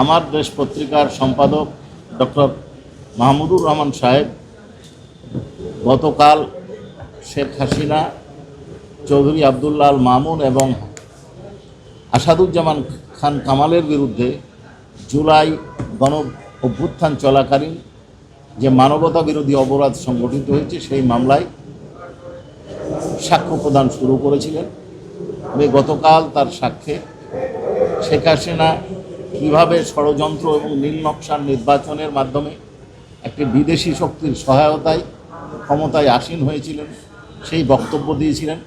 আমার দেশ পত্রিকার সম্পাদক ডক্টর মাহমুদুর রহমান সাহেব, গতকাল শেখ হাসিনা, চৌধুরী আবদুল্লাহ আল মামুন এবং আসাদুজ্জামান খান কামালের বিরুদ্ধে জুলাই গণ অভ্যুত্থান চলাকালীন যে মানবতা বিরোধী অপরাধ সংগঠিত হয়েছে, সেই মামলায় সাক্ষ্য প্রদান শুরু করেছিলেন। গতকাল তার সাক্ষ্যে শেখ হাসিনা কীভাবে ষড়যন্ত্র এবং নীল নকশার নির্বাচনের মাধ্যমে একটি বিদেশি শক্তির সহায়তায়, ক্ষমতায় আসীন হয়েছিলেন, সেই বক্তব্য দিয়েছিলেন,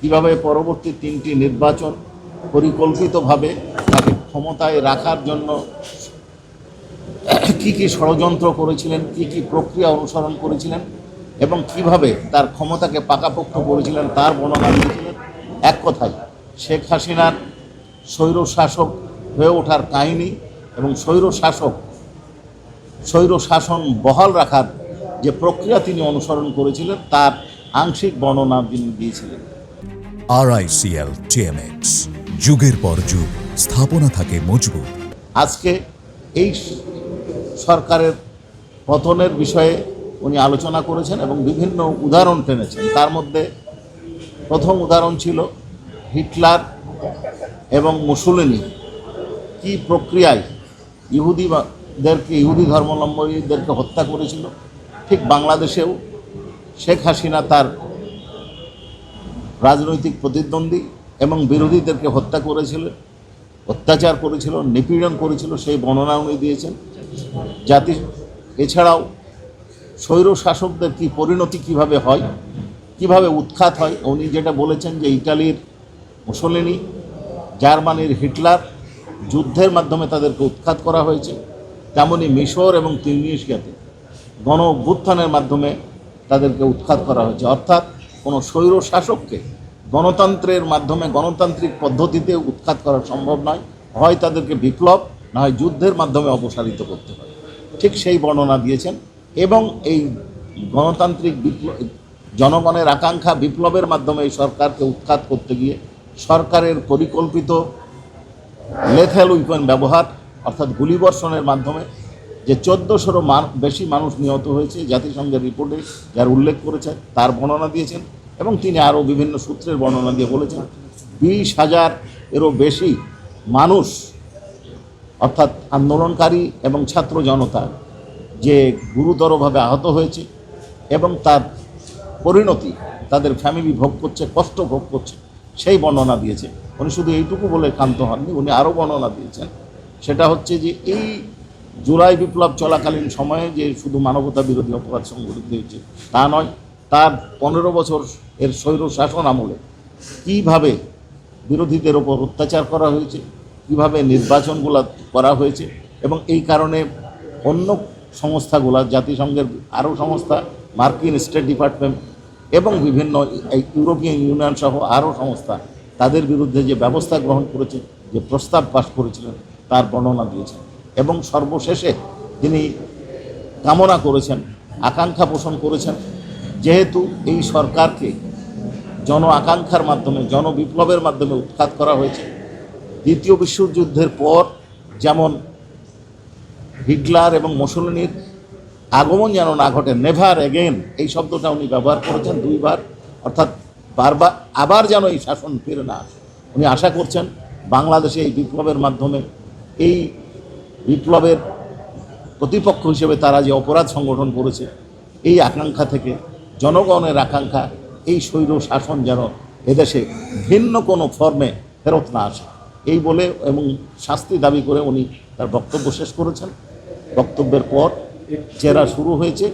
কীভাবে পরবর্তী তিনটি নির্বাচন পরিকল্পিতভাবে তাকে ক্ষমতায় রাখার জন্য কি কি ষড়যন্ত্র করেছিলেন, কি কি প্রক্রিয়া অনুসরণ করেছিলেন এবং কীভাবে তার ক্ষমতাকে পাকাপোক্ত করেছিলেন, তার বর্ণনা দিয়েছিলেন। এক কথায়, শেখ হাসিনার স্বৈর শাসক হয়ে ওঠার কাহিনী এবং স্বৈর শাসক স্বৈর শাসন বহাল রাখার যে প্রক্রিয়া তিনি অনুসরণ করেছিলেন তার আংশিক বর্ণনা তিনি দিয়েছিলেন। আরআইসিএল টিএমএক্স যুগের পর যুগ স্থাপনা থাকে মজবুত। আজকে এই সরকারের পতনের বিষয়ে উনি আলোচনা করেছেন এবং বিভিন্ন উদাহরণ টেনেছেন। তার মধ্যে প্রথম উদাহরণ ছিল হিটলার এবং মুসুলিনি। কি প্রক্রিয়ায় ইহুদিদেরকে ইহুদি ধর্মাবলম্বীদেরকে হত্যা করেছিল? ঠিক বাংলাদেশেও শেখ হাসিনা তার রাজনৈতিক প্রতিদ্বন্দ্বী এবং বিরোধীদেরকে হত্যা করেছিল, অত্যাচার করেছিল, নিপীড়ন করেছিল, সেই বর্ণনা উনি দিয়েছেন। জাতি, এছাড়াও স্বৈর শাসকদের কি পরিণতি কীভাবে হয়, কীভাবে উৎখাত হয়? উনি যেটা বলেছেন যে ইটালির মুসলিনি, জার্মানির হিটলার যুদ্ধের মাধ্যমে তাদেরকে উৎখাত করা হয়েছে। তেমনি মিশর এবং তিউনিশিয়াতে গণ অভ্যুত্থানের মাধ্যমে তাদেরকে উৎখাত করা হয়েছে। অর্থাৎ কোনো স্বৈর শাসককে গণতন্ত্রের মাধ্যমে, গণতান্ত্রিক পদ্ধতিতে উৎখাত করা সম্ভব নয়। হয় তাদেরকে বিপ্লব, না হয় যুদ্ধের মাধ্যমে অপসারিত করতে হয়। ঠিক সেই বর্ণনা দিয়েছেন। এবং এই গণতান্ত্রিক বিপ্লব জনগণের আকাঙ্ক্ষা বিপ্লবের মাধ্যমে এই সরকারকে উৎখাত করতে গিয়ে সরকারের পরিকল্পিত লেথেল উইপেন ব্যবহার, অর্থাৎ গুলিবর্ষণের মাধ্যমে যে চোদ্দোশোরও বেশি মানুষ নিহত হয়েছে, জাতিসংঘের রিপোর্টে যার উল্লেখ করেছেন তার বর্ণনা দিয়েছেন, এবং তিনি আরও বিভিন্ন সূত্রের বর্ণনা দিয়ে বলেছেন, বিশ হাজার এরও বেশি মানুষ, অর্থাৎ আন্দোলনকারী এবং ছাত্র জনতা, যে গুরুতরভাবে আহত হয়েছে এবং তার পরিণতি, তাদের ফ্যামিলি ভোগ করছে, কষ্ট ভোগ করছে। সেই বর্ণনা দিয়েছে উনি শুধু এইটুকু বলে ক্ষান্ত হননি, উনি আরও বর্ণনা দিয়েছেন। সেটা হচ্ছে যে এই জুলাই বিপ্লব চলাকালীন সময়ে যে শুধু মানবতা বিরোধী অপরাধ সংঘটিত হয়েছে, তা নয়, তার পনেরো বছর এর স্বৈর শাসন আমলে কীভাবে বিরোধীদের ওপর অত্যাচার করা হয়েছে, কীভাবে নির্বাচনগুলো করা হয়েছে এবং এই কারণে অন্য সংস্থাগুলো, জাতিসংঘের আরও সংস্থা, মার্কিন স্টেট ডিপার্টমেন্ট এবং বিভিন্ন ইউরোপিয়ান ইউনিয়ন সহ আরও সংস্থা তাদের বিরুদ্ধে যে ব্যবস্থা গ্রহণ করেছে, যে প্রস্তাব পাশ করেছিলেন, তার বর্ণনা দিয়েছেন। এবং সর্বশেষে তিনি কামনা করেছেন, আকাঙ্ক্ষা পোষণ করেছেন, যেহেতু এই সরকারকে জন আকাঙ্ক্ষার মাধ্যমে জনবিপ্লবের মাধ্যমে উৎখাত করা হয়েছে। দ্বিতীয় বিশ্বযুদ্ধের পর যেমন হিটলার এবং মুসলিনির আগমন যেন না ঘটে। নেভার এগেন এই শব্দটা উনি ব্যবহার করেছেন দুইবার। অর্থাৎ বারবার, আবার যেন এই শাসন ফিরে না আসে। উনি আশা করছেন বাংলাদেশে এই বিপ্লবের মাধ্যমে, এই বিপ্লবের প্রতিপক্ষ হিসেবে তারা যে অপরাধ সংগঠন করেছে, এই আকাঙ্ক্ষা থেকে, জনগণের আকাঙ্ক্ষা, এই স্বৈর শাসন যেন এদেশে ভিন্ন কোনো ফর্মে ফেরত না আসে। এই বলে এবং শাস্তি দাবি করে উনি তার বক্তব্য শেষ করেছেন। বক্তব্যের পর জেরা শুরু হয়েছে।